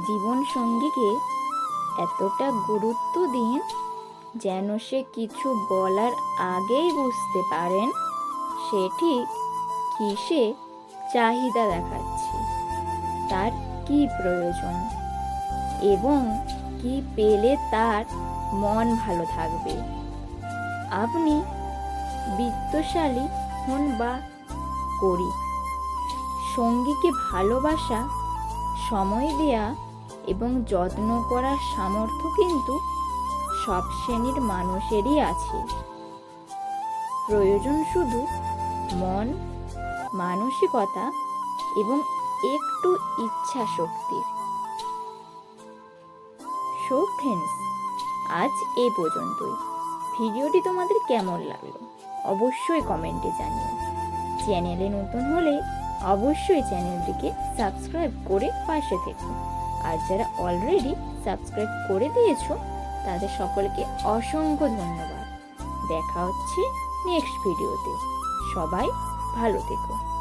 জীবন সঙ্গীকে এতটা গুরুত্ব দিন যেন সে কিছু বলার আগেই বুঝতে পারেন সে ঠিক কিসে চাহিদা দেখাচ্ছে, তার কি প্রয়োজন এবং কি পেলে তার মন ভালো থাকবে। আপনি বিত্তশালী হন বা করি, সঙ্গীকে ভালোবাসা সময় দেয়া এবং যত্ন করার সামর্থ্য কিন্তু সব শ্রেণির মানুষেরই আছে। প্রয়োজন শুধু মন, মানসিকতা এবং একটু ইচ্ছা শক্তির সো ফ্রেন্ডস আজ এই পর্যন্তই। ভিডিওটি তোমাদের কেমন লাগল? অবশ্যই কমেন্টে জানিও। চ্যানেলে নতুন হলে অবশ্যই চ্যানেলটিকে সাবস্ক্রাইব করে পাশে থেকো। আর যারা অলরেডি সাবস্ক্রাইব করে দিয়েছ, তাদের সকলকে অসংখ্য ধন্যবাদ। দেখা হচ্ছে নেক্সট ভিডিওতে সবাই ভালো থেকো।